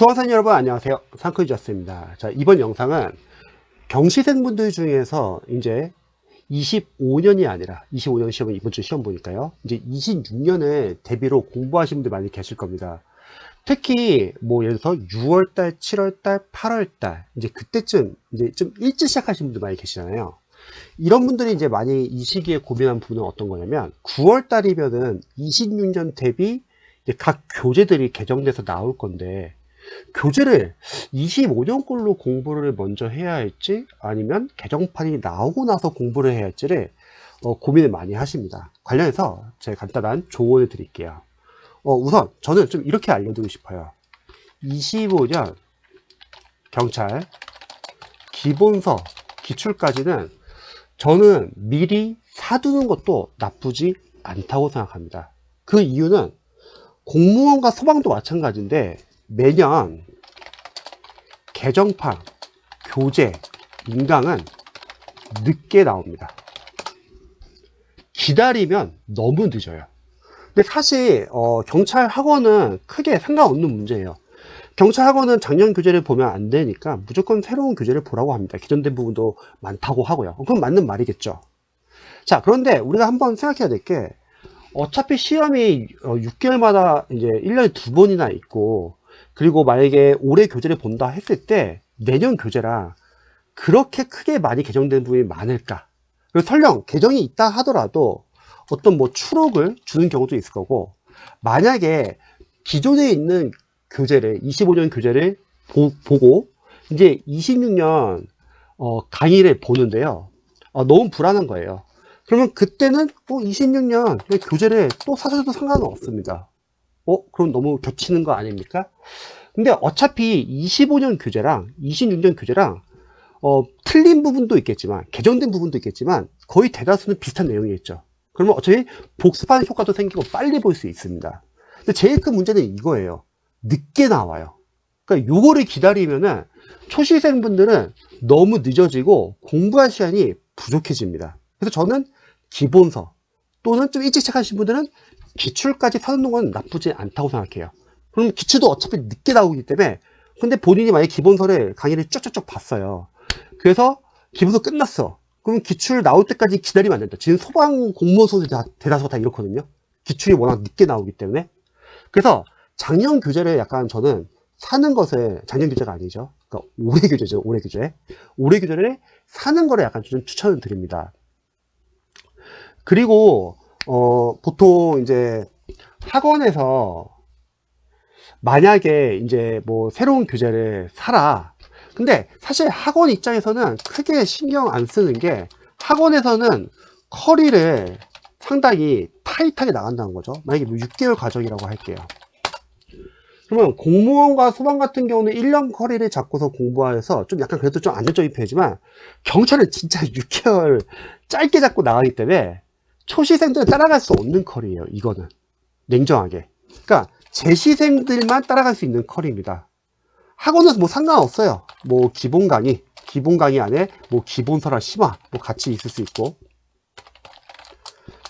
수험생 여러분 안녕하세요. 상크이저스입니다. 자, 이번 영상은 경시생 분들 중에서 이제 25년이 아니라 25년 시험은 이번 주 시험 보니까요. 이제 26년에 대비로 공부하신 분들 많이 계실 겁니다. 특히 뭐 예를 들어서 6월달, 7월달, 8월달 이제 그때쯤 이제 좀 일찍 시작하신 분들 많이 계시잖아요. 이런 분들이 이제 많이 이 시기에 고민한 부분은 어떤 거냐면 9월달이면은 26년 대비 각 교재들이 개정돼서 나올 건데 교재를 25년 걸로 공부를 먼저 해야 할지 아니면 개정판이 나오고 나서 공부를 해야 할지를 어, 고민을 많이 하십니다. 관련해서 제가 간단한 조언을 드릴게요. 어, 우선 저는 좀 이렇게 알려드리고 싶어요. 25년 경찰 기본서 기출까지는 저는 미리 사두는 것도 나쁘지 않다고 생각합니다. 그 이유는 공무원과 소방도 마찬가지인데 매년 개정판, 교재, 인강은 늦게 나옵니다. 기다리면 너무 늦어요. 근데 사실 어, 경찰 학원은 크게 상관없는 문제예요. 경찰 학원은 작년 교재를 보면 안 되니까 무조건 새로운 교재를 보라고 합니다. 기존된 부분도 많다고 하고요. 그건 맞는 말이겠죠. 자, 그런데 우리가 한번 생각해야 될 게 어차피 시험이 6개월마다 이제 1년에 두 번이나 있고 그리고 만약에 올해 교재를 본다 했을 때 내년 교재랑 그렇게 크게 많이 개정된 부분이 많을까? 그리고 설령 개정이 있다 하더라도 어떤 뭐 추록을 주는 경우도 있을 거고 만약에 기존에 있는 교재를 25년 교재를 보, 고 이제 26년 어, 강의를 보는데요. 어, 너무 불안한 거예요. 그러면 그때는 어, 26년 교재를 또 사셔도 상관은 없습니다. 어? 그럼 너무 겹치는 거 아닙니까? 근데 어차피 25년 교재랑 26년 교재랑 어, 틀린 부분도 있겠지만 개정된 부분도 있겠지만 거의 대다수는 비슷한 내용이겠죠. 그러면 어차피 복습하는 효과도 생기고 빨리 볼 수 있습니다. 근데 제일 큰 문제는 이거예요. 늦게 나와요. 그러니까 요거를 기다리면은 초시생분들은 너무 늦어지고 공부할 시간이 부족해집니다. 그래서 저는 기본서 또는 좀 일찍 시작하신 분들은 기출까지 사놓는 건 나쁘지 않다고 생각해요. 그럼 기출도 어차피 늦게 나오기 때문에 근데 본인이 만약에 기본서를 강의를 쭉쭉쭉 봤어요. 그래서 기본서 끝났어. 그럼 기출 나올 때까지 기다리면 안 된다. 지금 소방 공무원 소들 다 대다수가 다 이렇거든요. 기출이 워낙 늦게 나오기 때문에. 그래서 작년 교재를 약간 저는 사는 것을 작년 교재가 아니죠. 그러니까 올해 교재죠. 올해 교재. 올해 교재를 사는 거를 약간 좀 추천을 드립니다. 그리고 어, 보통 이제 학원에서 만약에 이제 뭐 새로운 교재를 사라. 근데 사실 학원 입장에서는 크게 신경 안 쓰는 게 학원에서는 커리를 상당히 타이트하게 나간다는 거죠. 만약에 뭐 6개월 과정이라고 할게요. 그러면 공무원과 소방 같은 경우는 1년 커리를 잡고서 공부해서 좀 약간 그래도 좀 안정적인 편이지만 경찰은 진짜 6개월 짧게 잡고 나가기 때문에 초시생들은 따라갈 수 없는 컬이에요. 이거는 냉정하게. 그러니까 재시생들만 따라갈 수 있는 컬입니다. 학원은 뭐 상관없어요. 뭐 기본 강의, 기본 강의 안에 뭐 기본서랑 심화 뭐 같이 있을 수 있고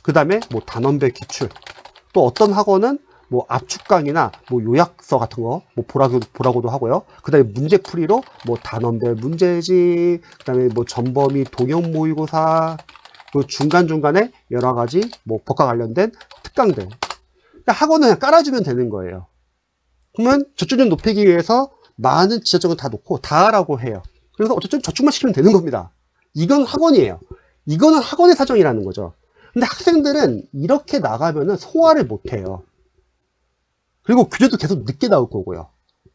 그 다음에 뭐 단원별 기출 또 어떤 학원은 뭐 압축 강의나 뭐 요약서 같은 거 뭐 보라고, 보라고도 하고요. 그 다음에 문제풀이로 뭐 단원별 문제집, 그 다음에 뭐 전범위 동형 모의고사, 그 중간중간에 여러 가지 뭐 법과 관련된 특강들. 그러니까 학원을 그냥 깔아주면 되는 거예요. 그러면 저출률 높이기 위해서 많은 지적점을 다 놓고 다라고 해요. 그래서 어쨌든 저축만 시키면 되는 겁니다. 이건 학원이에요. 이거는 학원의 사정이라는 거죠. 근데 학생들은 이렇게 나가면은 소화를 못 해요. 그리고 교재도 계속 늦게 나올 거고요.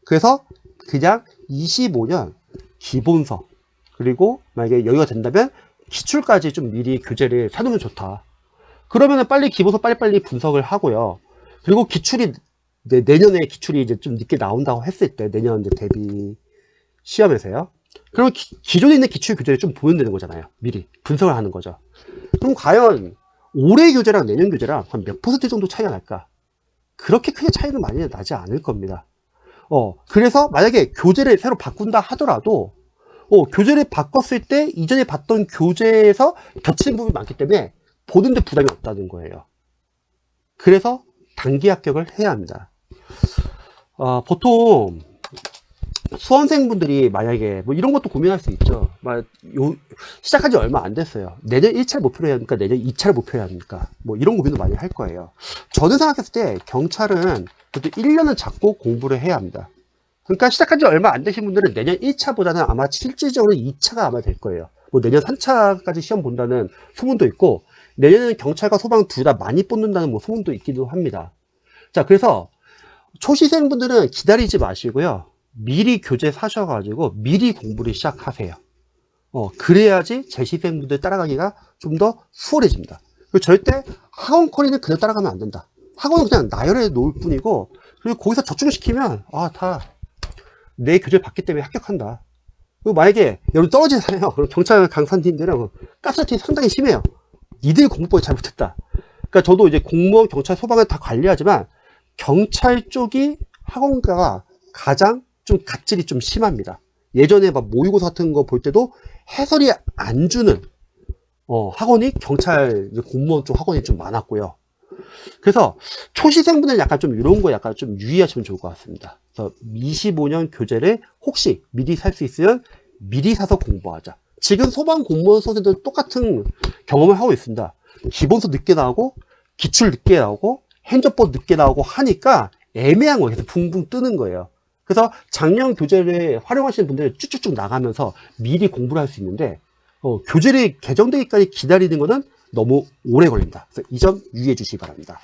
그래서 그냥 25년 기본서 그리고 만약에 여유가 된다면 기출까지 좀 미리 교재를 사두면 좋다. 그러면은 빨리 기본서 빨리빨리 분석을 하고요. 그리고 기출이 네, 내년에 기출이 이제 좀 늦게 나온다고 했을 때 내년 이제 대비 시험에서요. 그럼 기, 기존에 있는 기출 교재를 좀 보면 되는 거잖아요. 미리 분석을 하는 거죠. 그럼 과연 올해 교재랑 내년 교재랑 한 몇 퍼센트 정도 차이가 날까? 그렇게 크게 차이는 많이 나지 않을 겁니다. 어, 그래서 만약에 교재를 새로 바꾼다 하더라도 어, 교재를 바꿨을 때 이전에 봤던 교재에서 겹치는 부분이 많기 때문에 보는데 부담이 없다는 거예요. 그래서 단기 합격을 해야 합니다. 어, 보통 수험생분들이 만약에 뭐 이런 것도 고민할 수 있죠. 막 요, 시작한 지 얼마 안 됐어요. 내년 1차를 목표로 해야 합니까? 내년 2차를 목표로 해야 합니까? 뭐 이런 고민도 많이 할 거예요. 저는 생각했을 때 경찰은 그래도 1년은 잡고 공부를 해야 합니다. 그러니까 시작한 지 얼마 안 되신 분들은 내년 1차보다는 아마 실질적으로 2차가 아마 될 거예요. 뭐 내년 3차까지 시험 본다는 소문도 있고 내년에는 경찰과 소방 둘 다 많이 뽑는다는 뭐 소문도 있기도 합니다. 자, 그래서 초시생분들은 기다리지 마시고요. 미리 교재 사셔가지고 미리 공부를 시작하세요. 어, 그래야지 재시생분들 따라가기가 좀 더 수월해집니다. 그리고 절대 학원 커리는 그냥 따라가면 안 된다. 학원은 그냥 나열해 놓을 뿐이고, 그리고 거기서 적중시키면, 아, 다 내 교재를 봤기 때문에 합격한다. 그리고 만약에 여러분 떨어지잖아요. 그럼 경찰 강사님들은 가스라틴이 상당히 심해요. 니들 공부법이 잘못했다. 그러니까 저도 이제 공무원, 경찰, 소방을 다 관리하지만 경찰 쪽이 학원가가 가장 좀 갑질이 좀 심합니다. 예전에 막 모의고사 같은 거 볼 때도 해설이 안 주는 어, 학원이 경찰 공무원 쪽 학원이 좀 많았고요. 그래서 초시생분들 약간 좀 이런 거 약간 좀 유의하시면 좋을 것 같습니다. 그래서 25년 교재를 혹시 미리 살 수 있으면 미리 사서 공부하자. 지금 소방 공무원 선생들 똑같은 경험을 하고 있습니다. 기본서 늦게 나오고 기출 늦게 나오고 행정법 늦게 나오고 하니까 애매한 거예요. 계속 붕붕 뜨는 거예요. 그래서 작년 교재를 활용하시는 분들은 쭉쭉쭉 나가면서 미리 공부를 할 수 있는데 어, 교재를 개정되기까지 기다리는 거는 너무 오래 걸립니다. 그래서 이 점 유의해 주시기 바랍니다.